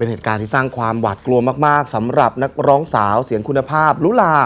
เป็นเหตุการณ์ที่สร้างความหวาดกลัวมากๆสำหรับนักร้องสาวเสียงคุณภาพ ลุลา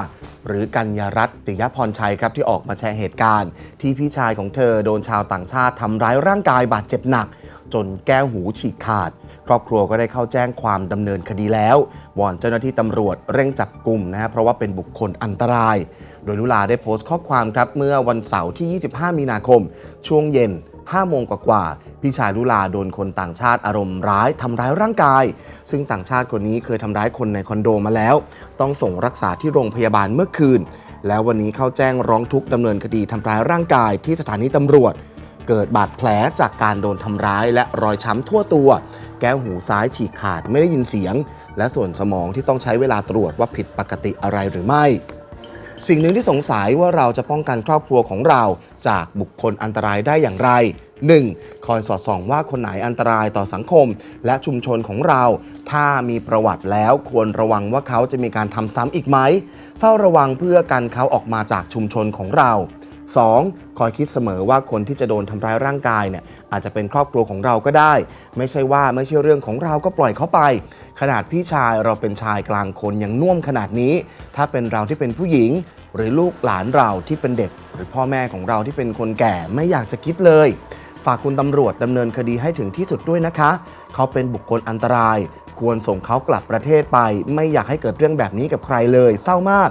หรือกัญญารัตน์ติยพรชัยครับที่ออกมาแชร์เหตุการณ์ ที่พี่ชายของเธอโดนชาวต่างชาติทำร้ายร่างกายบาดเจ็บหนัก จนแก้วหูฉีกขาด ครอบครัวก็ได้เข้าแจ้งความดำเนินคดีแล้ววอนเจ้าหน้าที่ตำรวจเร่งจับกลุ่มนะฮะเพราะว่าเป็นบุคคลอันตราย โดยลุลาได้โพสต์ข้อความครับเมื่อวันเสาร์ที่ 25 มีนาคม ช่วงเย็น5โมงกว่า พี่ชายลุลาโดนคนต่างชาติอารมณ์ร้ายทำร้ายร่างกาย ซึ่งต่างชาติคนนี้เคยทำร้ายคนในคอนโดมาแล้ว ต้องส่งรักษาที่โรงพยาบาลเมื่อคืน แล้ววันนี้เข้าแจ้งร้องทุกข์ดำเนินคดีทำร้ายร่างกายที่สถานีตำรวจ เกิดบาดแผลจากการโดนทำร้ายและรอยช้ำทั่วตัว แก้วหูซ้ายฉีกขาดไม่ได้ยินเสียง และส่วนสมองที่ต้องใช้เวลาตรวจว่าผิดปกติอะไรหรือไม่ สิ่งหนึ่งที่สงสัยว่าเราจะป้องกันครอบครัวของเราจากบุคคลอันตรายได้อย่างไร 1. คอยสอดส่องว่าคนไหนอันตรายต่อสังคม และชุมชนของเรา ถ้ามีประวัติแล้วควรระวังว่าเขาจะมีการทำซ้ำอีกไหม เฝ้าระวังเพื่อกันเขาออกมาจากชุมชนของเรา 2. คอยคิดเสมอว่าคนที่จะโดนทำร้ายร่างกายเนี่ยอาจจะเป็นครอบครัวของเราก็ได้ ไม่ใช่ว่าไม่ใช่เรื่องของเราก็ปล่อยเขาไป ขนาดพี่ชายเราเป็นชายกลางคนยังน่วมขนาดนี้ ถ้าเป็นเราที่เป็นผู้หญิง หรือลูกหลานเราที่เป็นเด็ก หรือพ่อแม่ของเราที่เป็นคนแก่ไม่อยากจะคิดเลยฝากคุณตำรวจดำเนินคดีให้ถึงที่สุดด้วยนะคะ เขาเป็นบุคคลอันตราย ควรส่งเขากลับประเทศไป ไม่อยากให้เกิดเรื่องแบบนี้กับใครเลย เศร้ามาก